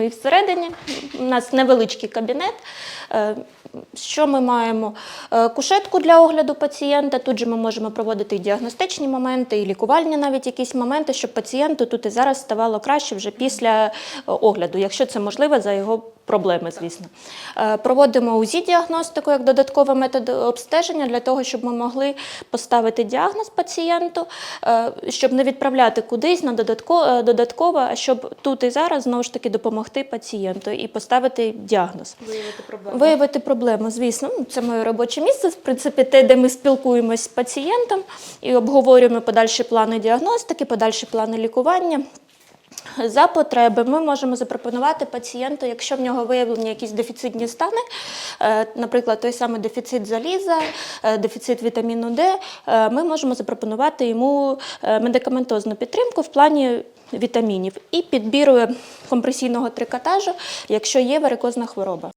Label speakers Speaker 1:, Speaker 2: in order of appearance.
Speaker 1: можемо і всередині. У нас невеличкий кабінет. Е, Що ми маємо? Е, Кушетку для огляду пацієнта. Тут же ми можемо проводити і діагностичні моменти, і лікувальні навіть якісь моменти, щоб пацієнту тут і зараз ставало краще вже після е, огляду, якщо це можливо за його проблеми, звісно. Е, Проводимо УЗІ-діагностику як додатковий метод обстеження для того, щоб ми могли поставити діагноз пацієнту, е, щоб не відправляти кудись на додатково, е, а щоб тут і зараз знову ж таки допомогти пацієнту і поставити діагноз.
Speaker 2: Виявити проблему.
Speaker 1: Виявити проблему, звісно, ну, це моє робоче місце, в принципі, те, де ми спілкуємось з пацієнтом і обговорюємо подальші плани діагностики, подальші плани лікування. За потреби ми можемо запропонувати пацієнту, якщо в нього виявлені якісь дефіцитні стани, е, наприклад, той самий дефіцит заліза, е, дефіцит вітаміну Д, е, ми можемо запропонувати йому медикаментозну підтримку в плані вітамінів і підбіру компресійного трикотажу, якщо є варикозна хвороба.